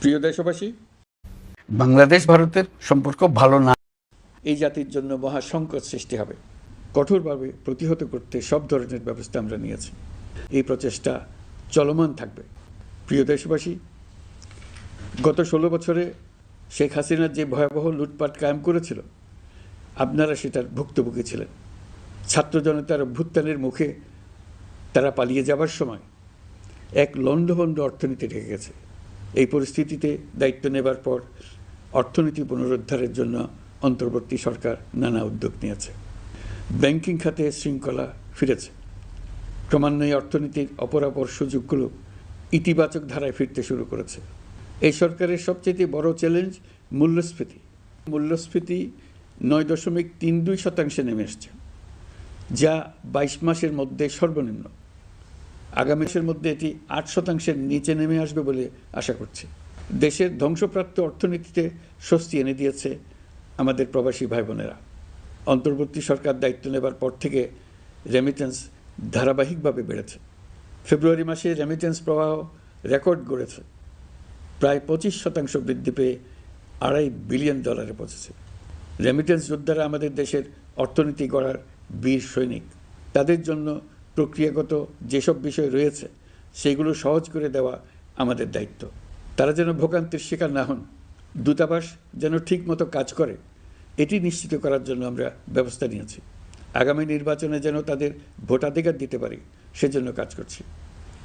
প্রিয় দেশবাসী বাংলাদেশ ভারতের সম্পর্ক ভালো না। এই জাতির জন্য মহা সংকট সৃষ্টি হবে। কঠোরভাবে প্রতিহত করতে সব ধরনের ব্যবস্থা আমরা নিয়েছি। এই প্রচেষ্টা চলমান থাকবে। প্রিয় দেশবাসী গত ষোলো বছরে শেখ হাসিনার যে ভয়াবহ লুটপাট কায়েম করেছিল আপনারা সেটার ভুক্তভোগী ছিলেন। ছাত্র জনতার অভ্যুত্থানের মুখে তারা পালিয়ে যাবার সময় এক লণ্ডভণ্ড অর্থনীতি ঢেকে গেছে। এই পরিস্থিতিতে দায়িত্ব নেবার পর অর্থনীতি পুনরুদ্ধারের জন্য অন্তর্বর্তী সরকার নানা উদ্যোগ নিয়েছে। ব্যাংকিং খাতে শৃঙ্খলা ফিরেছে। ক্রমান্বয়ে অর্থনীতির অপরাপর সুযোগগুলো ইতিবাচক ধারায় ফিরতে শুরু করেছে। এই সরকারের সবচেয়ে বড় চ্যালেঞ্জ মূল্যস্ফীতি। মূল্যস্ফীতি নয় দশমিক তিন দুই শতাংশে নেমে এসছে, যা বাইশ মাসের মধ্যে সর্বনিম্ন। আগামী মাসের মধ্যে এটি আট শতাংশের নিচে নেমে আসবে বলে আশা করছি। দেশের ধ্বংসপ্রাপ্ত অর্থনীতিতে স্বস্তি এনে দিয়েছে আমাদের প্রবাসী ভাই বোনেরা অন্তর্বর্তী সরকার দায়িত্ব নেবার পর থেকে রেমিটেন্স ধারাবাহিকভাবে বেড়েছে। ফেব্রুয়ারি মাসে রেমিটেন্স প্রবাহ রেকর্ড গড়েছে। প্রায় পঁচিশ শতাংশ বৃদ্ধি পেয়ে আড়াই বিলিয়ন ডলারে পৌঁছেছে। রেমিটেন্স যোদ্ধারা আমাদের দেশের অর্থনীতি গড়ার বীর সৈনিক। তাদের জন্য প্রক্রিয়াগত যেসব বিষয় রয়েছে, সেগুলো সহজ করে দেওয়া আমাদের দায়িত্ব। তারা যেন ভোগান্তির শিকার না হন, দূতাবাস যেন ঠিকমতো কাজ করে, এটি নিশ্চিত করার জন্য আমরা ব্যবস্থা নিয়েছি। আগামী নির্বাচনে যেন তাদের ভোটাধিকার দিতে পারি, সেজন্য কাজ করছি।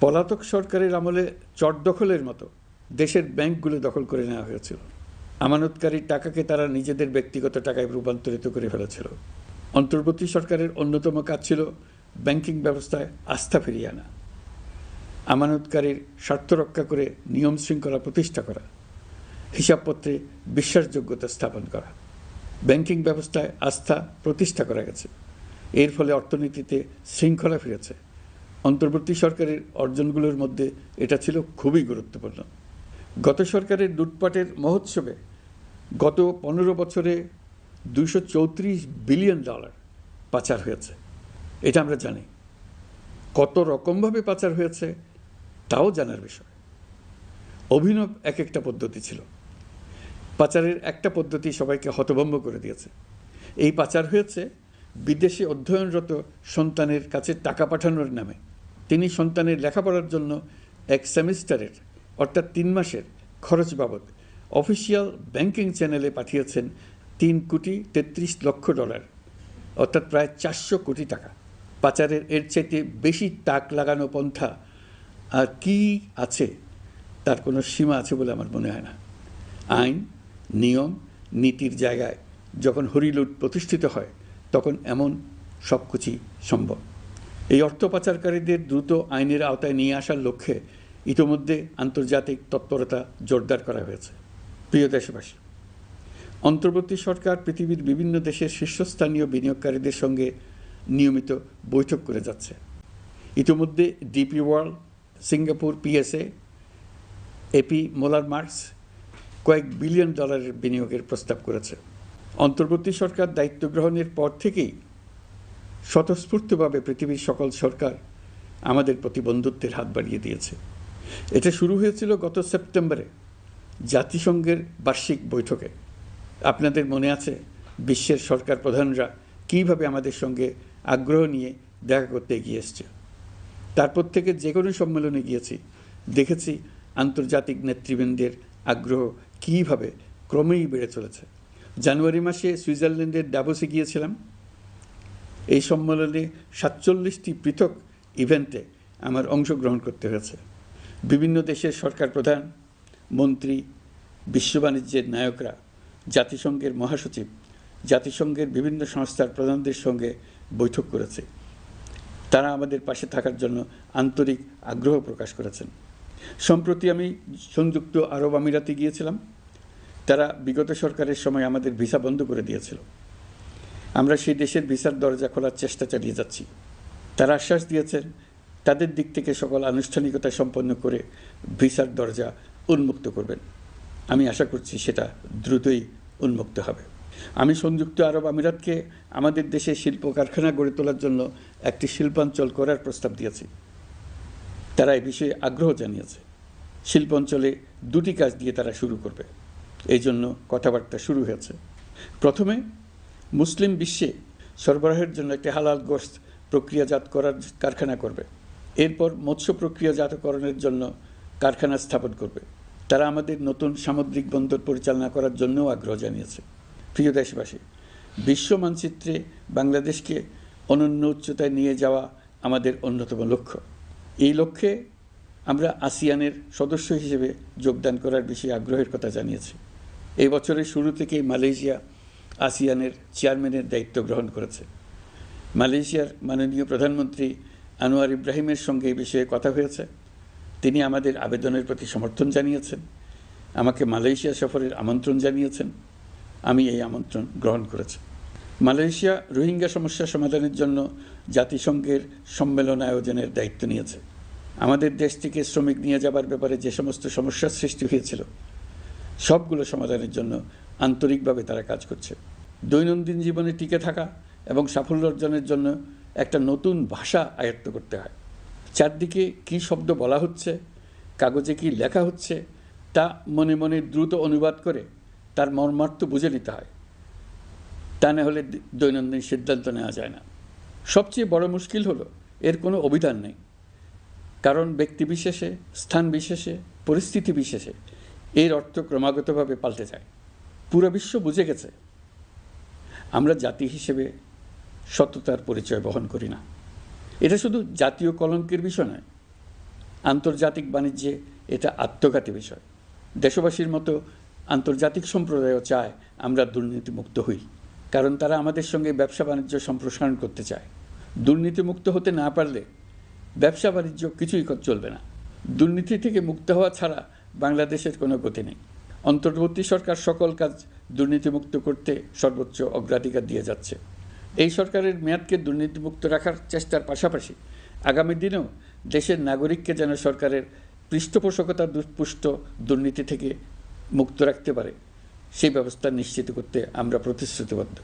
পলাতক সরকারের আমলে চট দখলের মতো দেশের ব্যাংকগুলো দখল করে নেওয়া হয়েছিল। আমানতকারীর টাকাকে তারা নিজেদের ব্যক্তিগত টাকায় রূপান্তরিত করে ফেলেছিল। অন্তর্বর্তী সরকারের অন্যতম কাজ ছিল ব্যাংকিং ব্যবস্থায় আস্থা ফিরিয়ে আনা, আমানতকারীর স্বার্থ রক্ষা করে নিয়ম শৃঙ্খলা প্রতিষ্ঠা করা, হিসাবপত্রে বিশ্বাসযোগ্যতা স্থাপন করা, ব্যাংকিং ব্যবস্থায় আস্থা প্রতিষ্ঠা করা গেছে। এর ফলে অর্থনীতিতে শৃঙ্খলা ফিরেছে। অন্তর্বর্তী সরকারের অর্জনগুলোর মধ্যে এটা ছিল খুবই গুরুত্বপূর্ণ। গত সরকারের লুটপাটের মহোৎসবে গত পনেরো বছরে চৌত্রিশ বিলিয়ন ডলার পাচার হয়েছে। এটা আমরা জানি। কত রকমভাবে পাচার হয়েছে, তাও জানার বিষয়। অভিনব এক একটা পদ্ধতি ছিল। পাচারের একটা পদ্ধতি সবাইকে হতভম্ব করে দিয়েছে। এই পাচার হয়েছে বিদেশে অধ্যয়নরত সন্তানের কাছে টাকা পাঠানোর নামে। তিনি সন্তানের লেখাপড়ার জন্য এক সেমিস্টারের, অর্থাৎ তিন মাসের, খরচ বাবদ অফিসিয়াল ব্যাংকিং চ্যানেলে পাঠিয়েছেন তিন কোটি তেত্রিশ লক্ষ ডলার, অর্থাৎ প্রায় চারশো কোটি টাকা। পাচারের এর চাইতে বেশি তাক লাগানো পন্থা আর কি আছে? তার কোনো সীমা আছে বলে আমার মনে হয় না। আইন, নিয়ম, নীতির জায়গায় যখন হরিলুট প্রতিষ্ঠিত হয়, তখন এমন সব কিছুই সম্ভব। এই অর্থ পাচারকারীদের দ্রুত আইনের আওতায় নিয়ে আসার লক্ষ্যে ইতোমধ্যে আন্তর্জাতিক তৎপরতা জোরদার করা হয়েছে। প্রিয় দেশবাসী, অন্তর্বর্তী সরকার পৃথিবীর বিভিন্ন দেশের শীর্ষস্থানীয় বিনিয়োগকারীদের সঙ্গে নিয়মিত বৈঠক করে যাচ্ছে। ইতিমধ্যে DP World, Singapore, PSA, AP, Moller Maersk কয়েক বিলিয়ন ডলারের বিনিয়োগের প্রস্তাব করেছে। অন্তর্বর্তী সরকার দায়িত্ব গ্রহণের পর থেকেই স্বতঃস্ফূর্তভাবে পৃথিবীর সকল সরকার আমাদের প্রতি বন্ধুত্বের হাত বাড়িয়ে দিয়েছে। এটা শুরু হয়েছিল গত সেপ্টেম্বরে জাতিসংঘের বার্ষিক বৈঠকে। আপনাদের মনে আছে বিশ্বের সরকার প্রধানরা কীভাবে আমাদের সঙ্গে আগ্রহ নিয়ে দেখা করতে এগিয়ে এসছে। তারপর থেকে যে কোনো সম্মেলনে গিয়েছি, দেখেছি আন্তর্জাতিক নেতৃবৃন্দের আগ্রহ কীভাবে ক্রমেই বেড়ে চলেছে। জানুয়ারি মাসে সুইজারল্যান্ডের ডাবোসে গিয়েছিলাম। এই সম্মেলনে সাতচল্লিশটি পৃথক ইভেন্টে আমার অংশগ্রহণ করতে হয়েছে। বিভিন্ন দেশের সরকার প্রধান, মন্ত্রী, বিশ্ব বাণিজ্যের নায়করা, জাতিসংঘের মহাসচিব, জাতিসংঘের বিভিন্ন সংস্থার প্রধানদের সঙ্গে বৈঠক করেছে। তারা আমাদের পাশে থাকার জন্য আন্তরিক আগ্রহ প্রকাশ করেছেন। সম্প্রতি আমি সংযুক্ত আরব আমিরাতে গিয়েছিলাম। তারা বিগত সরকারের সময় আমাদের ভিসা বন্ধ করে দিয়েছিল। আমরা সেই দেশের ভিসার দরজা খোলার চেষ্টা চালিয়ে যাচ্ছি। তারা আশ্বাস দিয়েছেন, তাদের দিক থেকে সকল আনুষ্ঠানিকতা সম্পন্ন করে ভিসার দরজা উন্মুক্ত করবেন। আমি আশা করছি সেটা দ্রুতই উন্মুক্ত হবে। আমি সংযুক্ত আরব আমিরাতকে আমাদের দেশে শিল্প কারখানা গড়ে তোলার জন্য একটি শিল্পাঞ্চল করার প্রস্তাব দিয়েছি। তারা এই বিষয়ে আগ্রহ জানিয়েছে। শিল্প অঞ্চলে দুটি কাজ দিয়ে তারা শুরু করবে। এই জন্য কথাবার্তা শুরু হয়েছে। প্রথমে, মুসলিম বিশ্বে সরবরাহের জন্য একটি হালাল গোস্ত প্রক্রিয়াজাত করার কারখানা করবে। এরপর মৎস্য প্রক্রিয়াজাতকরণের জন্য কারখানা স্থাপন করবে। তারা আমাদের নতুন সামুদ্রিক বন্দর পরিচালনা করার জন্যও আগ্রহ জানিয়েছে। প্রিয় দেশবাসী, বিশ্ব মানচিত্রে বাংলাদেশকে অনন্য উচ্চতায় নিয়ে যাওয়া আমাদের অন্যতম লক্ষ্য। এই লক্ষ্যে আমরা আসিয়ানের সদস্য হিসেবে যোগদান করার বিষয়ে আগ্রহের কথা জানিয়েছি। এই বছরের শুরু থেকেই মালয়েশিয়া আসিয়ানের চেয়ারম্যানের দায়িত্ব গ্রহণ করেছে। মালয়েশিয়ার মাননীয় প্রধানমন্ত্রী আনোয়ার ইব্রাহিমের সঙ্গে এই বিষয়ে কথা হয়েছে। তিনি আমাদের আবেদনের প্রতি সমর্থন জানিয়েছেন। আমাকে মালয়েশিয়া সফরের আমন্ত্রণ জানিয়েছেন। আমি এই আমন্ত্রণ গ্রহণ করেছি। মালয়েশিয়া রোহিঙ্গা সমস্যা সমাধানের জন্য জাতিসংঘের সম্মেলন আয়োজনের দায়িত্ব নিয়েছে। আমাদের দেশ থেকে শ্রমিক নিয়ে যাবার ব্যাপারে যে সমস্ত সমস্যার সৃষ্টি হয়েছিল, সবগুলো সমাধানের জন্য আন্তরিকভাবে তারা কাজ করছে। দৈনন্দিন জীবনে টিকে থাকা এবং সাফল্য অর্জনের জন্য একটা নতুন ভাষা আয়ত্ত করতে হয়। চারদিকে কী শব্দ বলা হচ্ছে, কাগজে কি লেখা হচ্ছে, তা মনে মনে দ্রুত অনুবাদ করে তার মর্মার্থ বুঝে নিতে হয়। তা না হলে দৈনন্দিন সিদ্ধান্ত নেওয়া যায় না। সবচেয়ে বড় মুশকিল হলো, এর কোনো অভিধান নেই। কারণ ব্যক্তি বিশেষে, স্থান বিশেষে, পরিস্থিতি বিশেষে এর অর্থ ক্রমাগতভাবে পাল্টে যায়। পুরো বিশ্ব বুঝে গেছে। আমরা জাতি হিসেবে সততার পরিচয় বহন করি না। এটা শুধু জাতীয় কলঙ্কের বিষয় নয়। আন্তর্জাতিক বাণিজ্যে এটা আত্মঘাতী বিষয়। দেশবাসীর মতো আন্তর্জাতিক সম্প্রদায়ও চায় আমরা দুর্নীতিমুক্ত হই, কারণ তারা আমাদের সঙ্গে ব্যবসা বাণিজ্য সম্প্রসারণ করতে চায়। দুর্নীতিমুক্ত হতে না পারলে ব্যবসা বাণিজ্য কিছুই চলবে না। দুর্নীতি থেকে মুক্ত হওয়া ছাড়া বাংলাদেশের কোনো গতি নেই। অন্তর্বর্তী সরকার সকল কাজ দুর্নীতিমুক্ত করতে সর্বোচ্চ অগ্রাধিকার দিয়ে যাচ্ছে। এই সরকারের মেয়াদকে দুর্নীতিমুক্ত রাখার চেষ্টার পাশাপাশি আগামী দিনেও দেশের নাগরিককে যেন সরকারের পৃষ্ঠপোষকতা দুষ্পুষ্ট দুর্নীতি থেকে মুক্ত রাখতে পারে। সেই ব্যবস্থা নিশ্চিত করতে আমরা প্রতিশ্রুতিবদ্ধ।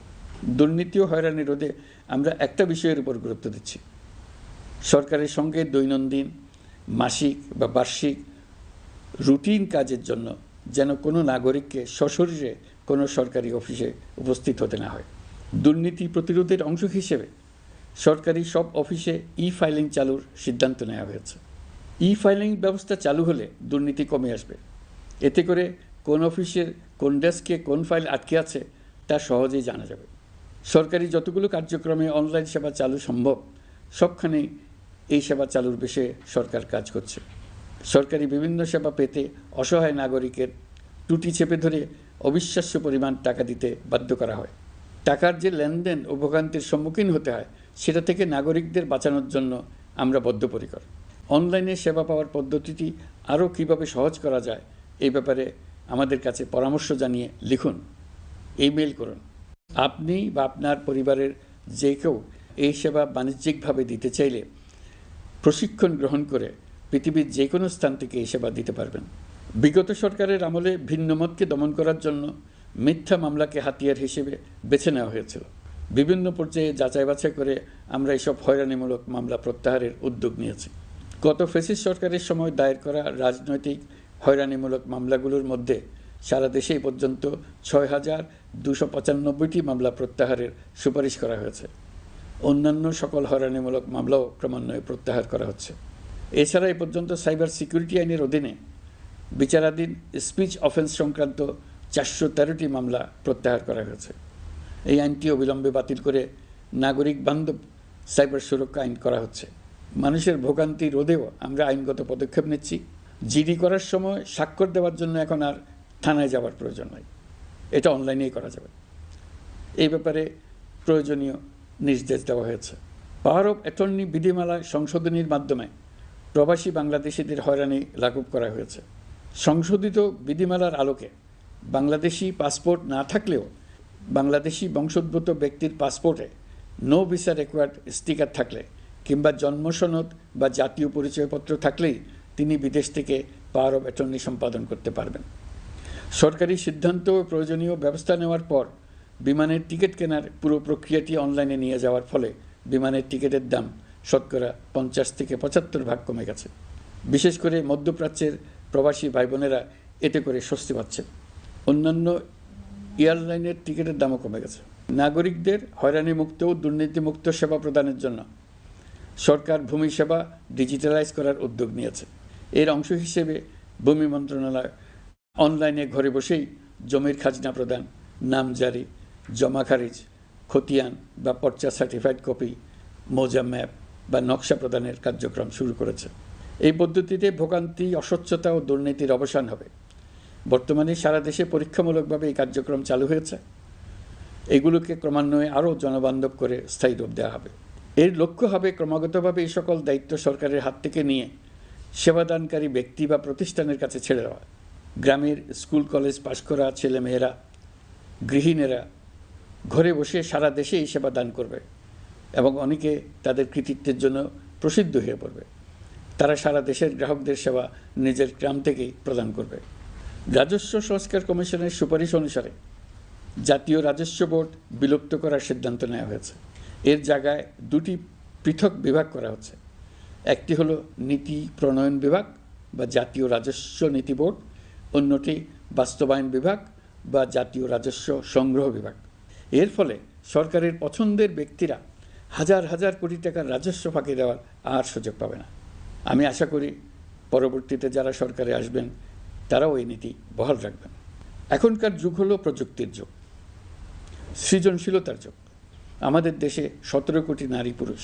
দুর্নীতি ও হয়রানি রোধে আমরা একটা বিষয়ের উপর গুরুত্ব দিচ্ছি। সরকারের সঙ্গে দৈনন্দিন মাসিক বা বার্ষিক রুটিন কাজের জন্য যেন কোনো নাগরিককে সশরীরে কোনো সরকারি অফিসে উপস্থিত হতে না হয়। দুর্নীতি প্রতিরোধের অংশ হিসেবে সরকারি সব অফিসে ই ফাইলিং চালুর সিদ্ধান্ত নেওয়া হয়েছে। ই ফাইলিং ব্যবস্থা চালু হলে দুর্নীতি কমে আসবে। এতে করে কোন অফিসের কোন ডেস্কে, কোন ফাইল আটকে আছে, তা সহজেই জানা যাবে। সরকারি যতগুলো কার্যক্রমে অনলাইন সেবা চালু সম্ভব সবখানেই এই সেবা চালুর বিষয়ে সরকার কাজ করছে। সরকারি বিভিন্ন সেবা পেতে অসহায় নাগরিকের টুটি চেপে ধরে অবিশ্বাস্য পরিমাণ টাকা দিতে বাধ্য করা হয়। টাকার যে লেনদেন ও ভোগান্তির সম্মুখীন হতে হয়, সেটা থেকে নাগরিকদের বাঁচানোর জন্য আমরা বদ্ধপরিকর। অনলাইনে সেবা পাওয়ার পদ্ধতিটি আরও কীভাবে সহজ করা যায় এই ব্যাপারে আমাদের কাছে পরামর্শ জানিয়ে লিখুন ইমেল করুন। আপনি বা আপনার পরিবারের যে কেউ এই সেবা বাণিজ্যিকভাবে দিতে চাইলে প্রশিক্ষণ গ্রহণ করে পৃথিবীর যে কোনো স্থান থেকে এই সেবা দিতে পারবেন। বিগত সরকারের আমলে ভিন্নমতকে দমন করার জন্য মিথ্যা মামলাকে হাতিয়ার হিসেবে বেছে নেওয়া হয়েছিল। বিভিন্ন পর্যায়ে যাচাই বাছাই করে আমরা এসব হয়রানিমূলক মামলা প্রত্যাহারের উদ্যোগ নিয়েছি। গত ফেসিস সরকারের সময় দায়ের করা রাজনৈতিক হয়রানিমূলক মামলাগুলোর মধ্যে সারা দেশে পর্যন্ত ছয় হাজার দুশো পঁচানব্বইটি মামলা প্রত্যাহারের সুপারিশ করা হয়েছে। অন্যান্য সকল হয়রানিমূলক মামলাও ক্রমান্বয়ে প্রত্যাহার করা হচ্ছে। এছাড়া এ পর্যন্ত সাইবার সিকিউরিটি আইনের অধীনে বিচারাধীন স্পিচ অফেন্স সংক্রান্ত চারশো তেরোটি মামলা প্রত্যাহার করা হয়েছে। এই আইনটি অবিলম্বে বাতিল করে নাগরিক বান্ধব সাইবার সুরক্ষা আইন করা হচ্ছে। মানুষের ভোগান্তি রোধেও আমরা আইনগত পদক্ষেপ নিচ্ছি। জিডি করার সময় স্বাক্ষর দেওয়ার জন্য এখন আর থানায় যাওয়ার প্রয়োজন নয় এটা অনলাইনেই করা যাবে। এই ব্যাপারে প্রয়োজনীয় নির্দেশ দেওয়া হয়েছে। পাওয়ার অফ অ্যাটর্নি বিধিমালা সংশোধনীর মাধ্যমে প্রবাসী বাংলাদেশিদের হয়রানি লাঘব করা হয়েছে। সংশোধিত বিধিমালার আলোকে বাংলাদেশি পাসপোর্ট না থাকলেও বাংলাদেশি বংশোদ্ভূত ব্যক্তির পাসপোর্টে নো ভিসা রেকোয়ার্ড স্টিকার থাকলে কিংবা জন্মসনদ বা জাতীয় পরিচয়পত্র থাকলেই তিনি বিদেশ থেকে পাওয়ার অফ অ্যাটর্নি সম্পাদন করতে পারবেন। সরকারি সিদ্ধান্ত ও প্রয়োজনীয় ব্যবস্থা নেওয়ার পর বিমানের টিকিট কেনার পুরো প্রক্রিয়াটি অনলাইনে নিয়ে যাওয়ার ফলে বিমানের টিকিটের দাম শতকরা পঞ্চাশ থেকে পঁচাত্তর ভাগ কমে গেছে। বিশেষ করে মধ্যপ্রাচ্যের প্রবাসী ভাই বোনেরা এতে করে স্বস্তি পাচ্ছেন অন্যান্য এয়ারলাইনের টিকিটের দামও কমে গেছে। নাগরিকদের হয়রানি মুক্ত ও দুর্নীতিমুক্ত সেবা প্রদানের জন্য সরকার ভূমি সেবা ডিজিটালাইজ করার উদ্যোগ নিয়েছে। এর অংশ হিসেবে ভূমি মন্ত্রণালয় অনলাইনে ঘরে বসেই জমির খাজনা প্রদান, নাম জারি, জমা খারিজ, খতিয়ান বা পর্চা সার্টিফাইড কপি মৌজা ম্যাপ বা নকশা প্রদানের কার্যক্রম শুরু করেছে। এই পদ্ধতিতে ভোগান্তি, অস্বচ্ছতা ও দুর্নীতির অবসান হবে। বর্তমানে সারা দেশে পরীক্ষামূলকভাবে এই কার্যক্রম চালু হয়েছে। এগুলোকে ক্রমান্বয়ে আরও জনবান্ধব করে স্থায়ী রূপ দেওয়া হবে। এর লক্ষ্য হবে ক্রমাগতভাবে এই সকল দায়িত্ব সরকারের হাত থেকে নিয়ে সেবাদানকারী ব্যক্তি বা প্রতিষ্ঠানের কাছে ছেড়ে দেওয়া। গ্রামের স্কুল, কলেজ পাশ করা ছেলেমেয়েরা গৃহিণীরা ঘরে বসে সারা দেশে এই সেবা দান করবে এবং অনেকে তাদের কৃতিত্বের জন্য প্রসিদ্ধ হয়ে পড়বে। তারা সারা দেশের গ্রাহকদের সেবা নিজের গ্রাম থেকেই প্রদান করবে। রাজস্ব সংস্কার কমিশনের সুপারিশ অনুসারে জাতীয় রাজস্ব বোর্ড বিলুপ্ত করার সিদ্ধান্ত নেওয়া হয়েছে। এর জায়গায় দুটি পৃথক বিভাগ করা হচ্ছে। একটি হলো নীতি প্রণয়ন বিভাগ বা জাতীয় রাজস্ব নীতি বোর্ড, অন্যটি বাস্তবায়ন বিভাগ বা জাতীয় রাজস্ব সংগ্রহ বিভাগ। এর ফলে সরকারের পছন্দের ব্যক্তিরা হাজার হাজার কোটি টাকার রাজস্ব ফাঁকি দেওয়ার আর সুযোগ পাবে না। আমি আশা করি পরবর্তীতে যারা সরকারে আসবেন, তারাও এই নীতি বহাল রাখবেন। এখনকার যুগ হলো প্রযুক্তির যুগ, সৃজনশীলতার যুগ। আমাদের দেশে সতেরো কোটি নারী পুরুষ।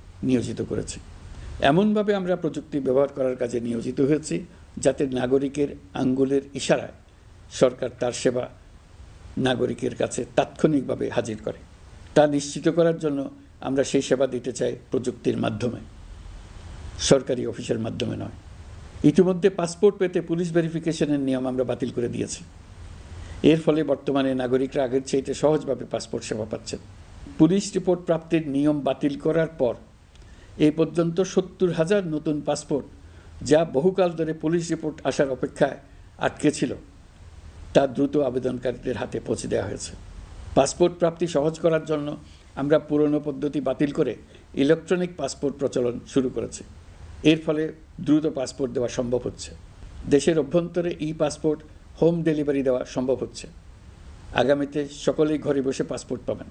নিয়োজিত করেছে। এমনভাবে আমরা প্রযুক্তি ব্যবহার করার কাজে নিয়োজিত হয়েছি যাতে নাগরিকের আঙ্গুলের ইশারায় সরকার তার সেবা নাগরিকের কাছে তাৎক্ষণিকভাবে হাজির করে। তা নিশ্চিত করার জন্য আমরা সেই সেবা দিতে চাই প্রযুক্তির মাধ্যমে। সরকারি অফিসের মাধ্যমে নয়। ইতিমধ্যে পাসপোর্ট পেতে পুলিশ ভেরিফিকেশনের নিয়ম আমরা বাতিল করে দিয়েছি। এর ফলে বর্তমানে নাগরিকরা আগের চাইতে সহজভাবে পাসপোর্ট সেবা পাচ্ছেন। পুলিশ রিপোর্ট প্রাপ্তির নিয়ম বাতিল করার পর এই পর্যন্ত সত্তর হাজার নতুন পাসপোর্ট, যা বহুকাল ধরে পুলিশ রিপোর্ট আসার অপেক্ষায় আটকে ছিল। তা দ্রুত আবেদনকারীদের হাতে পৌঁছে দেওয়া হয়েছে। পাসপোর্ট প্রাপ্তি সহজ করার জন্য আমরা পুরনো পদ্ধতি বাতিল করে ইলেকট্রনিক পাসপোর্ট প্রচলন শুরু করেছি। এর ফলে দ্রুত পাসপোর্ট দেওয়া সম্ভব হচ্ছে। দেশের অভ্যন্তরে ই পাসপোর্ট হোম ডেলিভারি দেওয়া সম্ভব হচ্ছে। আগামীতে সকলেই ঘরে বসে পাসপোর্ট পাবেন।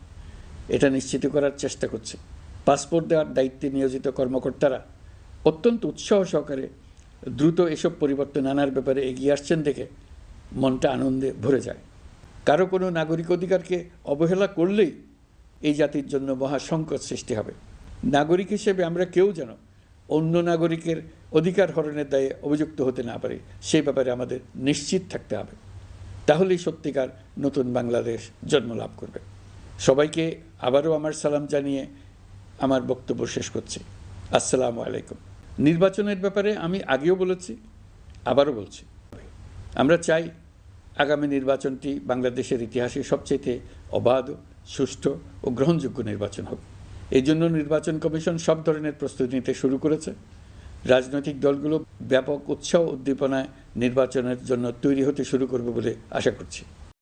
এটা নিশ্চিত করার চেষ্টা করছি। পাসপোর্ট দেওয়ার দায়িত্বে নিয়োজিত কর্মকর্তারা অত্যন্ত উৎসাহ সহকারে দ্রুত এসব পরিবর্তন আনার ব্যাপারে এগিয়ে আসছেন দেখে মনটা আনন্দে ভরে যায়। কারও কোনো নাগরিক অধিকারকে অবহেলা করলেই এই জাতির জন্য মহা সংকট সৃষ্টি হবে। নাগরিক হিসেবে আমরা কেউ যেন অন্য নাগরিকের অধিকার হরণের দায়ে অভিযুক্ত হতে না পারি, সেই ব্যাপারে আমাদের নিশ্চিত থাকতে হবে। তাহলেই সত্যিকার নতুন বাংলাদেশ জন্ম লাভ করবে। সবাইকে আবারও আমার সালাম জানিয়ে আমার বক্তব্য শেষ করছি। আসসালামু আলাইকুম। নির্বাচনের ব্যাপারে আমি আগেও বলেছি, আবারও বলছি। আমরা চাই আগামী নির্বাচনটি বাংলাদেশের ইতিহাসে সবচেয়ে অবাধ, সুষ্ঠু ও গ্রহণযোগ্য নির্বাচন হোক। এই জন্য নির্বাচন কমিশন সব ধরনের প্রস্তুতি নিতে শুরু করেছে। রাজনৈতিক দলগুলো ব্যাপক উৎসাহ উদ্দীপনায় নির্বাচনের জন্য তৈরি হতে শুরু করবে বলে আশা করছি।